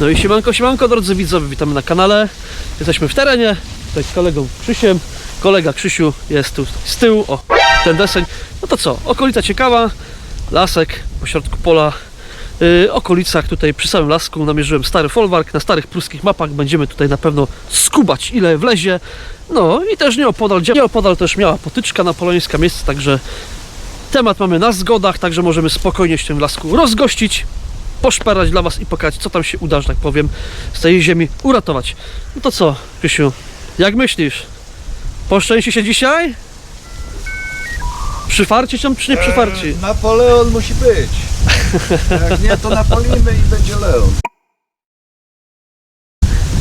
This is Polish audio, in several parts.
No i siemanko, siemanko drodzy widzowie, witamy na kanale. Jesteśmy w terenie, tutaj z kolegą Krzysiem. Kolega Krzysiu jest tu z tyłu, o, ten deseń. No to co, okolica ciekawa, lasek pośrodku pola. Yy, okolicach tutaj przy samym lasku namierzyłem stary folwark, na starych pruskich mapach będziemy tutaj na pewno skubać ile wlezie. No i też nieopodal, nieopodal też miała potyczka napoleońska miejsce, także temat mamy na zgodach, także możemy spokojnie się w tym lasku rozgościć poszperać dla Was i pokazać, co tam się uda, że tak powiem, z tej ziemi uratować. No to co, Krzysiu, jak myślisz? Poszczęści się dzisiaj? Przyfarci czy, czy nie przyfarci? E, Napoleon musi być. Jak nie, to napolimy i będzie Leon.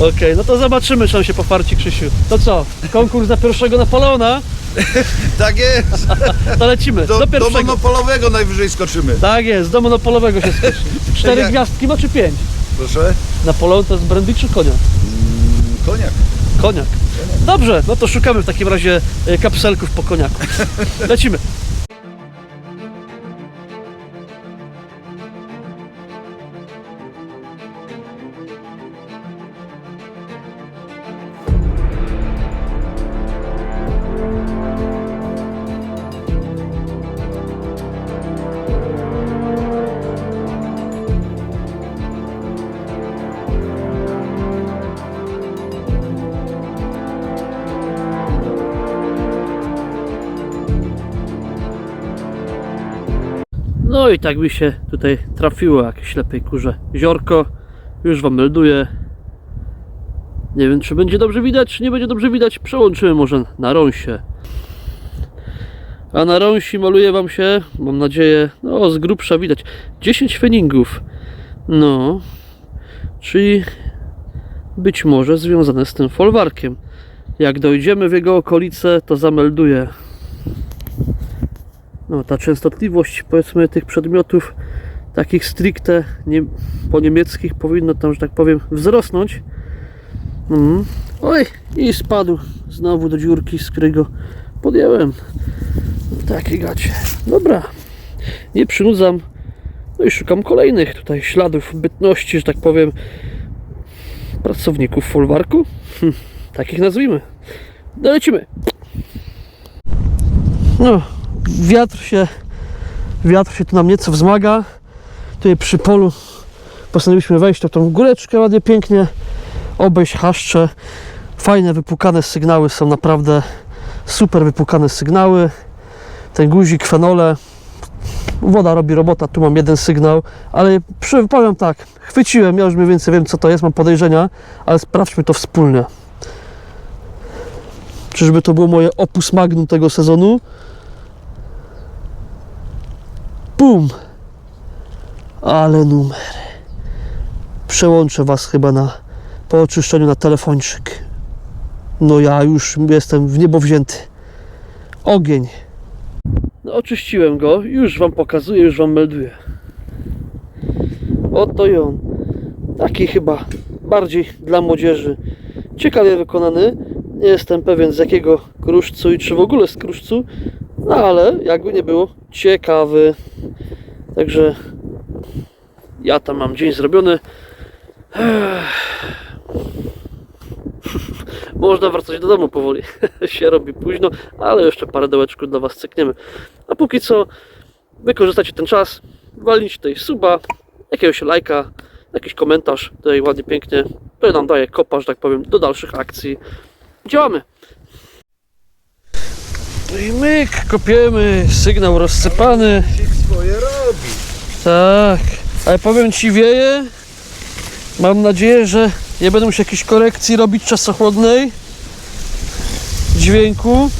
Okej, no to zobaczymy, czy nam się pofarci, Krzysiu. To co, konkurs na pierwszego Napoleona? Tak jest. To lecimy, do, Do, do pierwszego. monopolowego najwyżej skoczymy. Tak jest, do monopolowego się skoczy. Cztery gwiazdki, no czy pięć? Proszę. Napoleon to jest brandy czy konia? Mm, Koniak. Koniak. Dobrze, no to szukamy w takim razie e, kapselków po koniaku. Lecimy. No i tak mi się tutaj trafiło jak ślepej kurze ziorko. Już wam melduję. Nie wiem czy będzie dobrze widać, czy nie będzie dobrze widać. Przełączymy może na rąsie. A na rąsi maluje wam się, mam nadzieję, no z grubsza widać. 10 feningów. No. Czyli być może związane z tym folwarkiem. Jak dojdziemy w jego okolice, to zamelduję no, ta częstotliwość powiedzmy tych przedmiotów takich stricte nie, po niemieckich powinno tam, że tak powiem, wzrosnąć. Mhm. Oj, i spadł znowu do dziurki, z której go podjąłem. Takie gacie. Dobra, nie przynudzam. No i szukam kolejnych tutaj śladów bytności, że tak powiem, pracowników folwarku. Hm, takich nazwijmy. No lecimy. No, wiatr się wiatr się tu nam nieco wzmaga. Tutaj przy polu postanowiliśmy wejść na tą góreczkę ładnie pięknie obejść haszcze. Fajne wypukane sygnały są naprawdę super wypukane sygnały. Ten guzik fenole. Woda robi robota, tu mam jeden sygnał ale przy, powiem tak, chwyciłem, ja już mniej więcej wiem co to jest, mam podejrzenia ale sprawdźmy to wspólnie. Czyżby to było moje opus magnum tego sezonu Bum! Ale numer. Przełączę Was chyba na po oczyszczeniu na telefończyk. No ja już jestem w niebo wzięty. Ogień. No oczyściłem go, już Wam pokazuję, już Wam melduję. Oto i on. Taki chyba bardziej dla młodzieży. Ciekawie wykonany. Nie jestem pewien z jakiego kruszcu i czy w ogóle z kruszcu, no ale jakby nie było, ciekawy. Także ja tam mam dzień zrobiony. Można wracać do domu powoli. się robi późno, ale jeszcze parę dołeczków dla Was cykniemy. A póki co wykorzystajcie ten czas, walnijcie tutaj suba, jakiegoś lajka, jakiś komentarz, tutaj ładnie, pięknie. To nam daje kopa, że tak powiem, do dalszych akcji. Działamy! No i myk, kopiemy, sygnał rozsypany. Sik swoje. Tak, ale powiem Ci wieje. Mam nadzieję, że nie będę musiał jakiejś korekcji robić czasochłodnej dźwięku.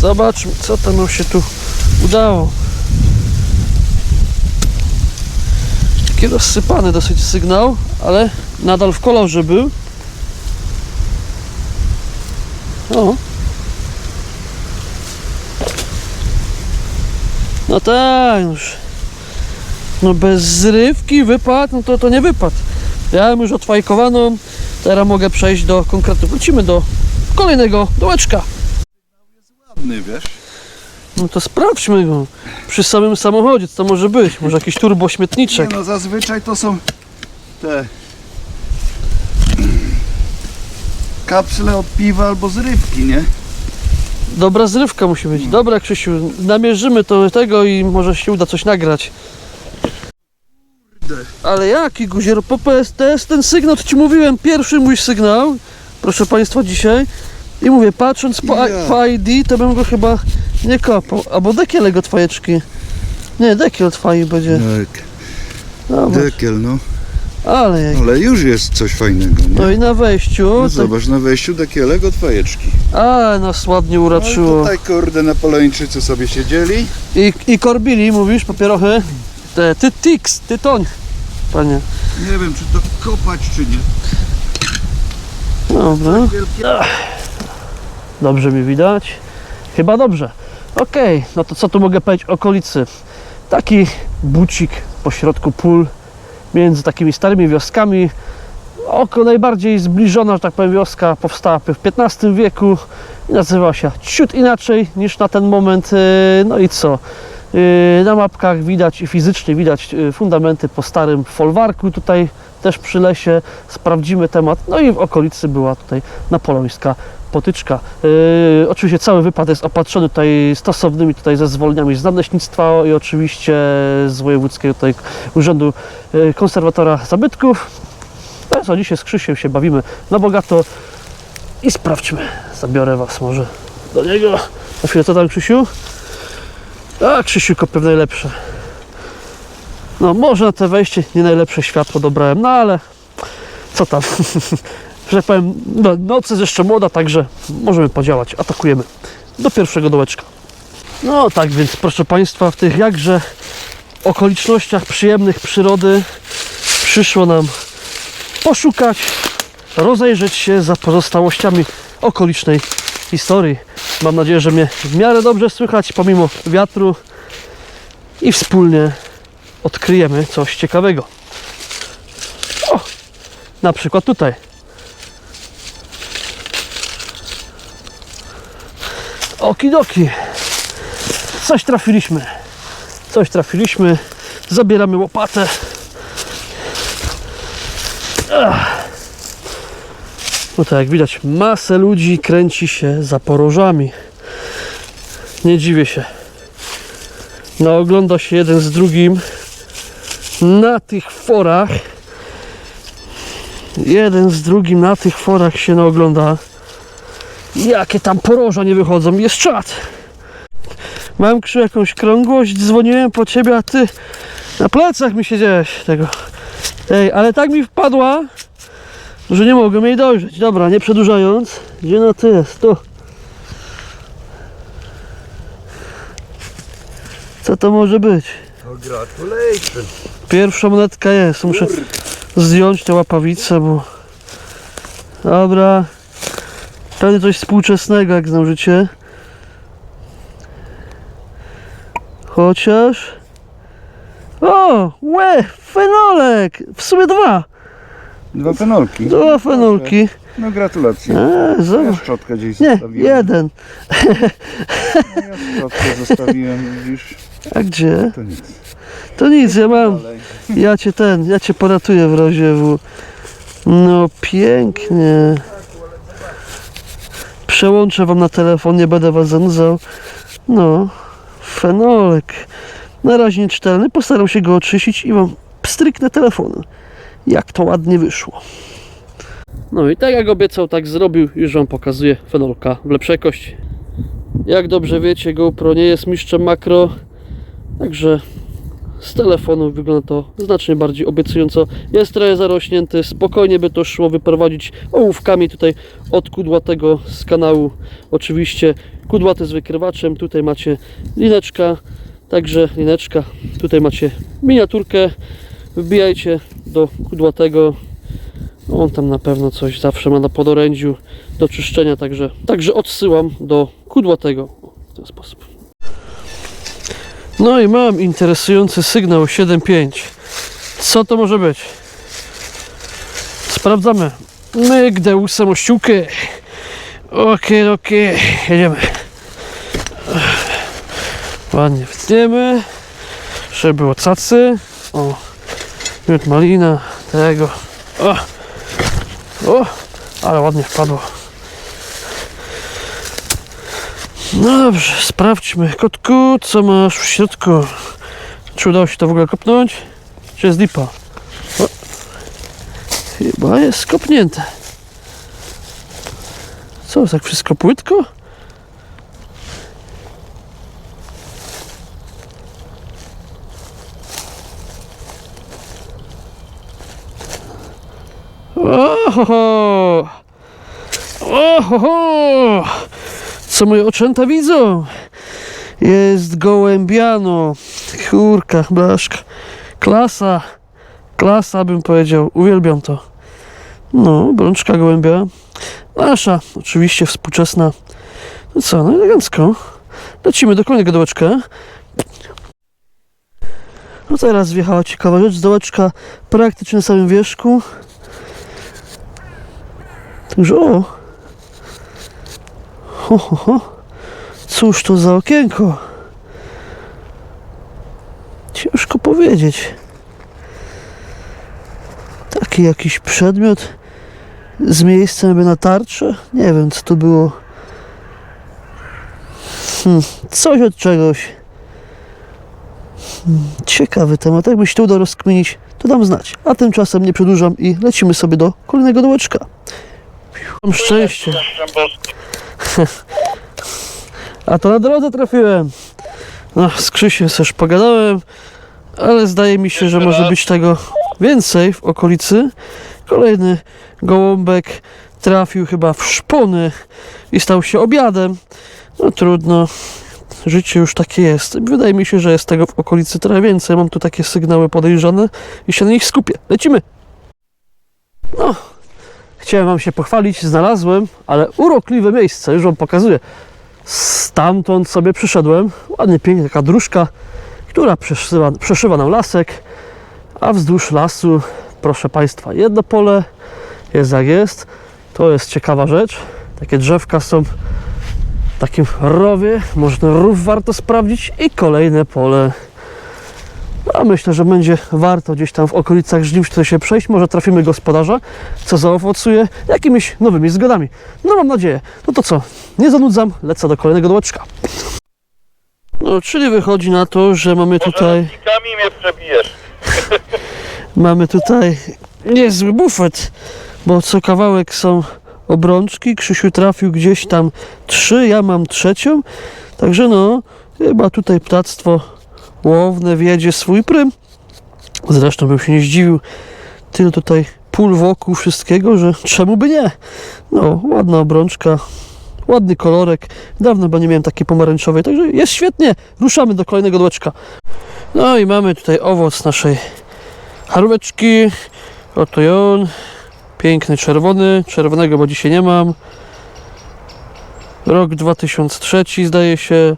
Zobaczmy, co tam nam się tu udało. Taki rozsypany dosyć sygnał, ale nadal w kolorze był. O. No tak, już. No bez zrywki wypad, no to to nie wypad. Ja mam już odfajkowaną, teraz mogę przejść do konkretu. Wrócimy do kolejnego dołeczka. Ładny, wiesz? No to sprawdźmy go. Przy samym samochodzie, co to może być? Może jakiś turbo Nie śmietniczek. no, zazwyczaj to są te kapsle od piwa albo z rybki, nie? Dobra zrywka musi być. Dobra, Krzysiu, namierzymy to tego i może się uda coś nagrać. Ale jaki guzier? Po PSTS ten sygnał, to ci mówiłem, pierwszy mój sygnał, proszę Państwa, dzisiaj. I mówię, patrząc po, Ja. po ID, to bym go chyba nie kopał. Albo dekiel go twajeczki. Nie, dekiel twoi będzie. Tak, dekiel, no. Ale jak. Ale już jest coś fajnego, nie? No i na wejściu. No tak, zobacz, na wejściu dekielek od fajeczki. a, nas ładnie No uraczyło. tutaj kurde Napoleończycy sobie siedzieli. I, I korbili, mówisz, papierochy? Te, ty, tiks, tytoń. Panie. Nie wiem, czy to kopać, czy nie. Dobra. Dobrze mi widać. Chyba dobrze. Okej, no to co tu mogę powiedzieć o okolicy? Taki bucik pośrodku pól, między takimi starymi wioskami. Oko najbardziej zbliżona, że tak powiem, wioska powstała w XV wieku i nazywa się ciut inaczej niż na ten moment. Yy, No i co? Yy, Na mapkach widać fizycznie widać yy, fundamenty po starym folwarku tutaj też przy lesie. Sprawdzimy temat. No i w okolicy była tutaj napoleońska potyczka. Yy, oczywiście cały wypad jest opatrzony tutaj stosownymi tutaj zezwoleniami z nadleśnictwa i oczywiście z wojewódzkiego tutaj urzędu konserwatora zabytków. No co, dzisiaj z Krzysiem się bawimy na bogato i sprawdźmy. Zabiorę Was może do niego. Na chwilę, co tam Krzysiu? A, Krzysiu kopie w najlepsze. No, może na te wejście nie najlepsze światło dobrałem, no ale co tam? że tak powiem, no, noc jest jeszcze młoda, także możemy podziałać. Atakujemy do pierwszego dołeczka. No tak więc, proszę Państwa, w tych jakże okolicznościach przyjemnych przyrody przyszło nam poszukać, rozejrzeć się za pozostałościami okolicznej historii. Mam nadzieję, że mnie w miarę dobrze słychać pomimo wiatru i wspólnie odkryjemy coś ciekawego. O, na przykład tutaj. Okidoki. Coś trafiliśmy. Coś trafiliśmy. Zabieramy łopatę. No to jak widać, masę ludzi kręci się za porożami. Nie dziwię się. No ogląda się jeden z drugim na tych forach. Jeden z drugim na tych forach się no ogląda. Jakie tam poroża nie wychodzą. Jest czat. Mam krzyż jakąś krągłość, dzwoniłem po ciebie, a ty na plecach mi siedziałeś tego. Ej, ale tak mi wpadła, że nie mogłem jej dojrzeć. Dobra, nie przedłużając. Gdzie no ty jest? Tu. Co to może być? No. Pierwsza monetka jest. Muszę zdjąć te łapawice, bo... Dobra. Pewnie coś współczesnego, jak znam życie. Chociaż... O! Łe! Fenolek! W sumie dwa! Dwa fenolki. Dwa fenolki. No gratulacje. Ja zobacz. szczotkę gdzieś Nie, zostawiłem. jeden. No ja szczotkę zostawiłem, widzisz. A gdzie? To nic. To nic, ja mam. Ja cię ten, ja cię poratuję w razie W. No pięknie. Przełączę wam na telefon, nie będę was zanudzał. No, fenolek. Na razie nieczytelny, postaram się go oczyścić i wam pstryknę telefon. Jak to ładnie wyszło. No i tak jak obiecał, tak zrobił. Już wam pokazuję fenolka w lepszej jakości. Jak dobrze wiecie, GoPro nie jest mistrzem makro, także z telefonu wygląda to znacznie bardziej obiecująco. Jest trochę zarośnięty, spokojnie by to szło wyprowadzić ołówkami tutaj od kudłatego z kanału. Oczywiście kudłaty z wykrywaczem, tutaj macie lineczka, także lineczka, tutaj macie miniaturkę, wbijajcie do kudłatego. On tam na pewno coś zawsze ma na podorędziu do czyszczenia, także, także odsyłam do kudłatego w ten sposób. No i mam interesujący sygnał 7.5. Co to może być? Sprawdzamy. Myk, deusem ościółkę. Okej, okej, jedziemy. Ładnie wtniemy. Żeby było cacy. O, miód malina, tego. O, o, Ale ładnie wpadło. No dobrze, sprawdźmy. Kotku, co masz w środku? Czy udało się to w ogóle kopnąć? Czy jest lipa? O. Chyba jest skopnięte. Co, tak wszystko płytko? Ohoho! Ohoho! Co moje oczęta widzą? Jest gołębiano. Kurka, blaszka. Klasa. Klasa bym powiedział. Uwielbiam to. No, brączka gołębia. Nasza, oczywiście współczesna. No co, no elegancko. Lecimy do kolejnego dołeczka. No teraz wjechała ciekawa rzecz. Dołeczka praktycznie na samym wierzchu. Także o. Ho, ho, ho. Cóż to za okienko? Ciężko powiedzieć. Taki jakiś przedmiot z miejscem jakby na tarczę. Nie wiem, co to było. Hmm, coś od czegoś. Hmm, ciekawy temat. Jakbyś się to udało rozkminić, to dam znać. A tymczasem nie przedłużam i lecimy sobie do kolejnego dołeczka. Mam szczęście. A to na drodze trafiłem. No, z Krzysiem też pogadałem, ale zdaje mi się, że może być tego więcej w okolicy. Kolejny gołąbek trafił chyba w szpony i stał się obiadem. No trudno, życie już takie jest. Wydaje mi się, że jest tego w okolicy trochę więcej. Mam tu takie sygnały podejrzane i się na nich skupię. Lecimy! No, chciałem Wam się pochwalić, znalazłem, ale urokliwe miejsce, już Wam pokazuję. Stamtąd sobie przyszedłem. Ładnie, pięknie, taka dróżka, która przeszywa, przeszywa nam lasek, a wzdłuż lasu, proszę Państwa, jedno pole jest jak jest. To jest ciekawa rzecz. Takie drzewka są w takim rowie. Może ten rów warto sprawdzić i kolejne pole. A myślę, że będzie warto gdzieś tam w okolicach Żniw tutaj się przejść. Może trafimy gospodarza, co zaowocuje jakimiś nowymi zgodami. No mam nadzieję. No to co? Nie zanudzam, lecę do kolejnego dołeczka. No, czyli wychodzi na to, że mamy tutaj, Kami mnie przebijesz. mamy tutaj niezły bufet, bo co kawałek są obrączki. Krzysiu trafił gdzieś tam trzy, ja mam trzecią. Także no, chyba tutaj ptactwo łowne wiedzie swój prym. Zresztą bym się nie zdziwił. Tyle tutaj pól wokół wszystkiego, że czemu by nie? No, ładna obrączka, ładny kolorek. Dawno bo nie miałem takiej pomarańczowej, także jest świetnie. Ruszamy do kolejnego dołeczka. No i mamy tutaj owoc naszej haróweczki. Oto on. Piękny czerwony. Czerwonego, bo dzisiaj nie mam. Rok 2003 zdaje się.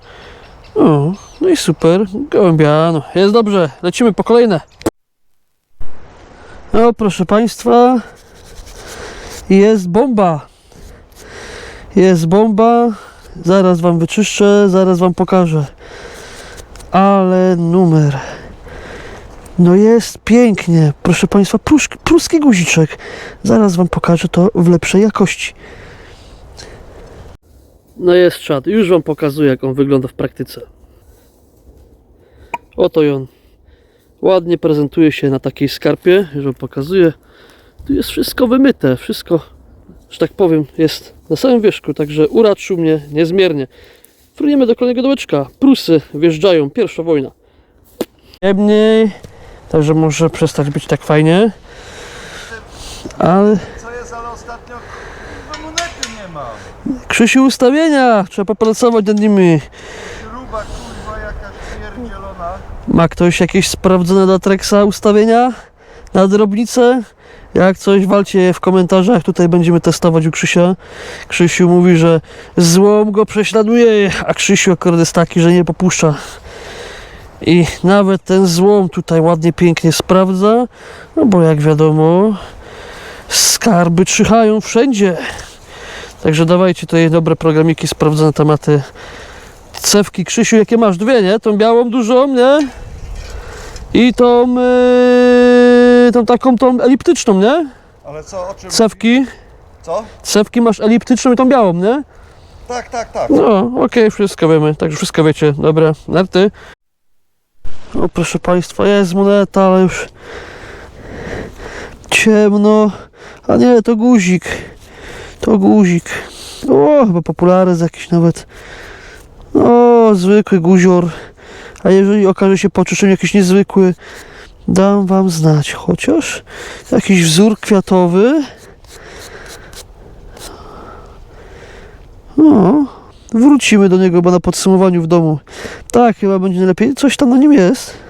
O, no i super. Gołębiano. Jest dobrze. Lecimy po kolejne. No, proszę Państwa. Jest bomba. Jest bomba. Zaraz Wam wyczyszczę, zaraz Wam pokażę. Ale numer. No jest pięknie. Proszę Państwa, pruski guziczek. Zaraz Wam pokażę to w lepszej jakości. No jest czad. Już Wam pokazuję, jak on wygląda w praktyce. Oto i on. Ładnie prezentuje się na takiej skarpie. Już Wam pokazuję. Tu jest wszystko wymyte. Wszystko, że tak powiem, jest na samym wierzchu. Także uraczył mnie niezmiernie. Fruniemy do kolejnego dołeczka. Prusy wjeżdżają. Pierwsza wojna. Ciemniej. Także może przestać być tak fajnie. Ale Co jest, ale ostatnio monety nie mam. Krzysiu ustawienia. Trzeba popracować nad nimi. Ma ktoś jakieś sprawdzone dla Trexa ustawienia na drobnicę? Jak coś, walcie je w komentarzach. Tutaj będziemy testować u Krzysia. Krzysiu mówi, że złom go prześladuje, a Krzysiu akurat jest taki, że nie popuszcza. I nawet ten złom tutaj ładnie, pięknie sprawdza, no bo jak wiadomo, skarby czyhają wszędzie. Także dawajcie tutaj dobre programiki, sprawdzone tematy. Cewki, Krzysiu, jakie masz? Dwie, nie? Tą białą dużą, nie? I tą, yy, tą taką, tą eliptyczną, nie? Ale co, o czym Cewki. Co? Cewki masz eliptyczną i tą białą, nie? Tak, tak, tak. No, okej, wszystko wiemy, także wszystko wiecie. Dobra, narty. O, proszę Państwa, jest moneta, ale już ciemno. A nie, to guzik. To guzik. O, chyba popularyz jakiś nawet. O, zwykły guzior. A jeżeli okaże się po czyszczeniu jakiś niezwykły, dam Wam znać. Chociaż jakiś wzór kwiatowy. No, wrócimy do niego, bo na podsumowaniu w domu. Tak, chyba będzie najlepiej. Coś tam na nim jest.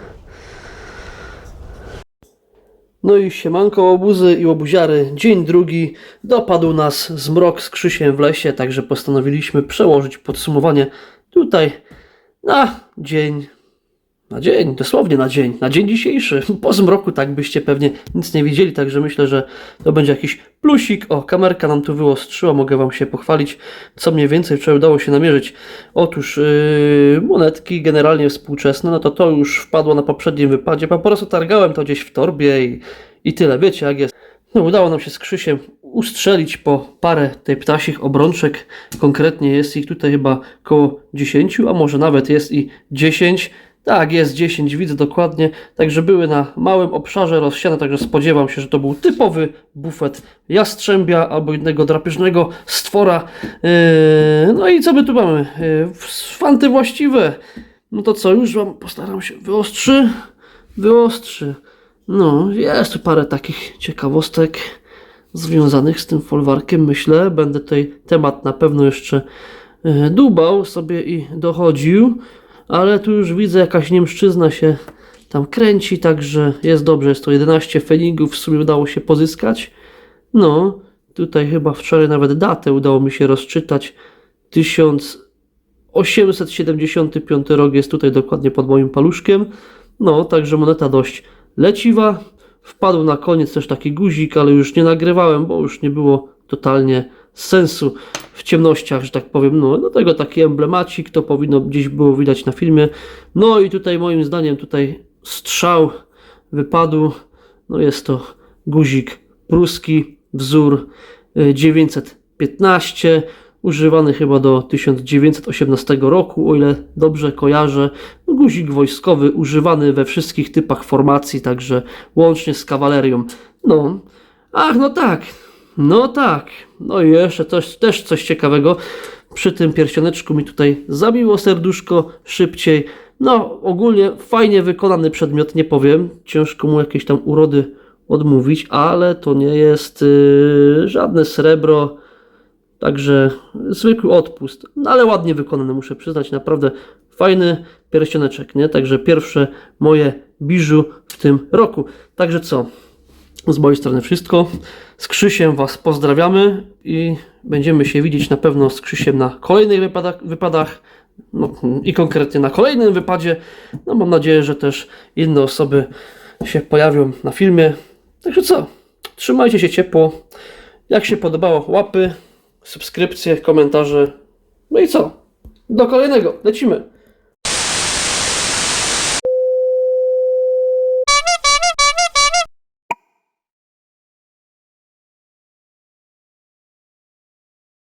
No i siemanko łobuzy i łobuziary. Dzień drugi. Dopadł nas zmrok z Krzysiem w lesie, także postanowiliśmy przełożyć podsumowanie tutaj na dzień na dzień, dosłownie na dzień, na dzień dzisiejszy. Po zmroku tak byście pewnie nic nie widzieli, także myślę, że to będzie jakiś plusik. O, kamerka nam tu wyostrzyła, mogę Wam się pochwalić, co mniej więcej wczoraj udało się namierzyć. Otóż yy, monetki generalnie współczesne, no to to już wpadło na poprzednim wypadzie, po prostu targałem to gdzieś w torbie i, i tyle, wiecie jak jest. No, udało nam się z Krzysiem ustrzelić po parę tej ptasich obrączek. Konkretnie jest ich tutaj chyba około 10, a może nawet jest i 10. Tak, jest 10, widzę dokładnie. Także były na małym obszarze rozsiane, także spodziewam się, że to był typowy bufet jastrzębia albo innego drapieżnego stwora. Yy, no i co my tu mamy? Yy, fanty właściwe. No to co, już wam postaram się wyostrzy. Wyostrzy. No, jest tu parę takich ciekawostek związanych z tym folwarkiem, myślę. Będę tutaj temat na pewno jeszcze e, dubał sobie i dochodził, ale tu już widzę jakaś niemszczyzna się tam kręci, także jest dobrze. Jest to 11 feningów w sumie udało się pozyskać. No, tutaj chyba wczoraj nawet datę udało mi się rozczytać. 1875 rok jest tutaj dokładnie pod moim paluszkiem. No, także moneta dość leciwa. Wpadł na koniec też taki guzik, ale już nie nagrywałem, bo już nie było totalnie sensu w ciemnościach, że tak powiem. No, dlatego taki emblemacik, to powinno gdzieś było widać na filmie. No i tutaj moim zdaniem tutaj strzał wypadł. No jest to guzik pruski, wzór y, 915, używany chyba do 1918 roku, o ile dobrze kojarzę. No, Guzik wojskowy, używany we wszystkich typach formacji, także łącznie z kawalerią. No, ach, no tak, no tak. No i jeszcze coś, też coś ciekawego. Przy tym pierścioneczku mi tutaj zabiło serduszko szybciej. No, ogólnie fajnie wykonany przedmiot, nie powiem. Ciężko mu jakieś tam urody odmówić, ale to nie jest yy, żadne srebro. Także zwykły odpust, no ale ładnie wykonany, muszę przyznać, naprawdę fajny pierścioneczek, nie? Także pierwsze moje biżu w tym roku. Także co? Z mojej strony wszystko. Z Krzysiem Was pozdrawiamy i będziemy się widzieć na pewno z Krzysiem na kolejnych wypadach, wypadach no, i konkretnie na kolejnym wypadzie. No mam nadzieję, że też inne osoby się pojawią na filmie. Także co? Trzymajcie się ciepło. Jak się podobało, łapy, subskrypcje, komentarze. No i co? Do kolejnego. Lecimy.